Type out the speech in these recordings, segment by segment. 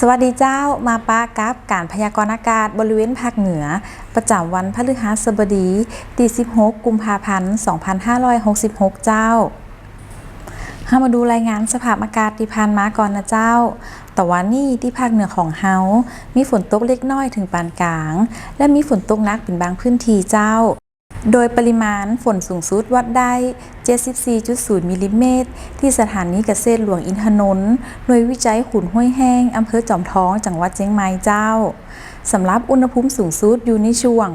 สวัสดีเจ้ามาปากับการพยากรณ์อากาศบริเวณภาคเหนือ ประจำวันพฤหัสบดีที่16 กุมภาพันธ์ 2566 เจ้าเฮามาดูรายงานสภาพอากาศที่ผ่านมาก่อนนะเจ้า แต่วันนี้ที่ภาคเหนือของเฮา มีฝนตกเล็กน้อยถึงปานกลาง และมีฝนตกหนักเป็นบางพื้นที่เจ้า โดยปริมาณฝนสูงสุดวัดได้ 74.0 มิลลิเมตร ที่สถานีเกษตรหลวงอินทนนท์หน่วยวิจัยขุนห้วยแห้ง อำเภอจอมทอง จังหวัดเชียงใหม่เจ้า สำหรับอุณหภูมิสูงสุดอยู่ในช่วง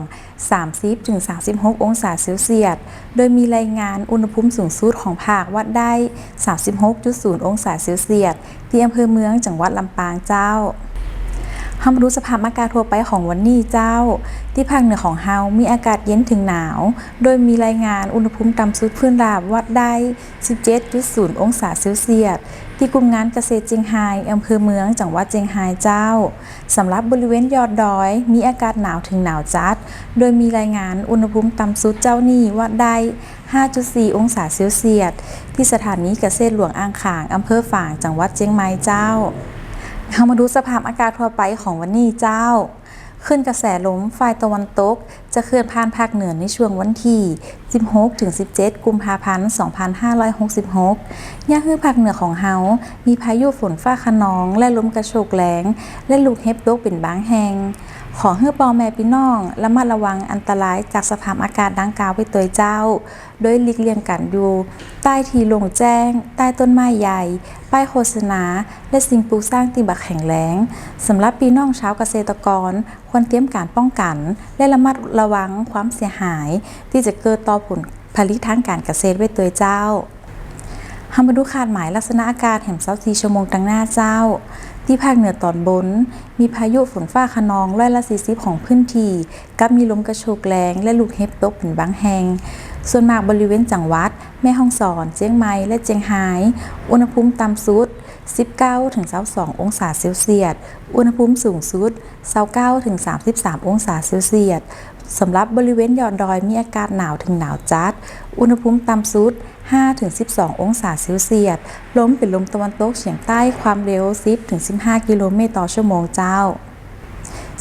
30-36 องศาเซลเซียส โดยมีรายงานอุณหภูมิสูงสุดของภาควัดได้ 36.0 องศาเซลเซียส ที่อำเภอเมืองจังหวัดลำปางเจ้า เฮามาดูสภาพอากาศทั่วไปของวันนี้เจ้า ที่ภาคเหนือของเฮามีอากาศเย็นถึงหนาว โดยมีรายงานอุณหภูมิต่ำสุดพื้นราบวัดได้ 17.0 องศาเซลเซียสที่กลุ่มงานเกษตรเจียงไฮ้อำเภอเมืองจังหวัดเจียงไฮ้เจ้าสำหรับบริเวณยอดดอย มีอากาศหนาวถึงหนาวจัด โดยมีรายงานอุณหภูมิต่ำสุดเจ้านี่วัดได้ 5.4 องศาเซลเซียสที่สถานีเกษตรหลวงอ่างขางอำเภอฝางจังหวัดเจียงใหม่เจ้า เรามาดูสภาพอากาศทั่วไปของวันนี้เจ้า ขึ้นกระแสลมฝ่ายตะวันตก จะเคลื่อนผ่านภาคเหนือในช่วงวันที่ 16-17 กุมภาพันธ์ 2566ย่าฮือภาคเหนือของเฮา มีพายุฝนฟ้าคะนอง และลมกระโชกแรง และลูกเห็บตกเป็นบางแห่ง ขอเฮือปอแม่พี่น้องระมัดระวังอันตรายจากสภาพอากาศดังกล่าวไว้ตัวเจ้า โดยหลีกเลี่ยงการอยู่ใต้ทีโลงแจ้ง ใต้ต้นไม้ใหญ่ ป้ายโฆษณา และสิ่งปลูกสร้างที่บักแข็งแรงสำหรับพี่น้องชาวเกษตรกร ควรเตรียมการป้องกัน และระมัดระวังความเสียหาย ที่จะเกิดต่อผลผลิตทางการเกษตรไว้ตัวเจ้าเฮามาดูคาดหมายลักษณะอากาศแห่ง24ชั่วโมงตั้งหน้าเจ้า ที่ภาคเหนือตอนบน มีพายุฝนฟ้าคะนองร้อยละ40 ของพื้นที่กับมีลมกระโชกแรงและลูกเห็บตกเป็นบางแห่งส่วนมากบริเวณจังหวัด แม่ฮ่องสอน เจียงใหม่และเจียงไฮ้อุณหภูมิต่ำสุด 19-22 องศาเซลเซียส อุณหภูมิสูงสุด 29-33 องศาเซลเซียส สำหรับบริเวณยอดดอยมีอากาศหนาวถึงหนาวจัด อุณหภูมิต่ำสุด 5-12 องศาเซลเซียส ลมเป็นลมตะวันตกเฉียงใต้ความเร็ว 10-15 กิโลเมตรต่อชั่วโมงเจ้า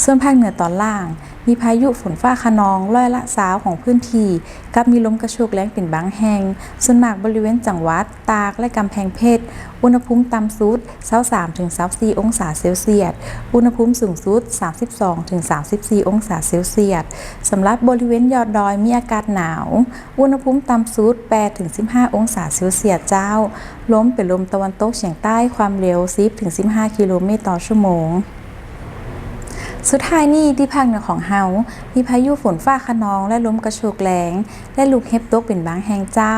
ส่วนภาคเหนือตอนล่าง มีพายุฝนฟ้าคะนองร้อยละสาวของพื้นที่กับมีลมกระโชกแรงเป็นบางแห่ง ส่วนมากบริเวณจังหวัดตากและกำแพงเพชร อุณหภูมิต่ำสุด23ถึง24 องศาเซลเซียส อุณหภูมิสูงสุด 32ถึง34 องศาเซลเซียสสำหรับบริเวณยอดดอยมีอากาศหนาว อุณหภูมิต่ำสุด8ถึง15 องศาเซลเซียสเจ้า ลมเป็นลมตะวันตกเฉียงใต้ความเร็ว 10ถึง15 กิโลเมตรต่อชั่วโมง สุดท้ายนี่ที่ภาคเหนือของเฮา มีพายุฝนฟ้าคะนองและลมกระโชกแรง และลูกเห็บตกเป็นบางแห่งเจ้า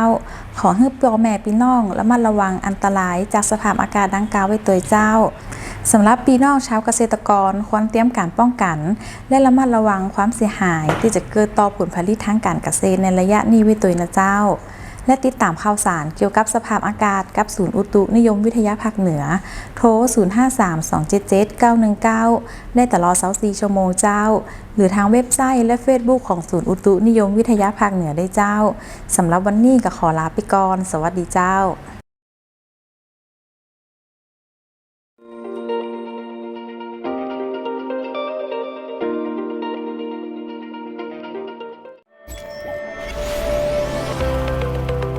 ขอให้ปอแม่พี่น้องระมัดระวังอันตรายจากสภาพอากาศดังกล่าวไว้ตัวเจ้าสำหรับพี่น้องชาวเกษตรกรควรเตรียมการป้องกัน และระมัดระวังความเสียหายที่จะเกิดต่อผลผลิตทางการเกษตรในระยะนี้ไว้ตัวนะเจ้า และติดตามข่าวสารเกี่ยวกับสภาพอากาศกับศูนย์อุตุนิยมวิทยาภาคเหนือ โทร 053-277-919 ได้ตลอด24ชั่วโมงเจ้า หรือทางเว็บไซต์และ Facebook ของศูนย์อุตุนิยมวิทยาภาคเหนือได้เจ้าสำหรับวันนี้ก็ขอลาไปก่อน สวัสดีเจ้า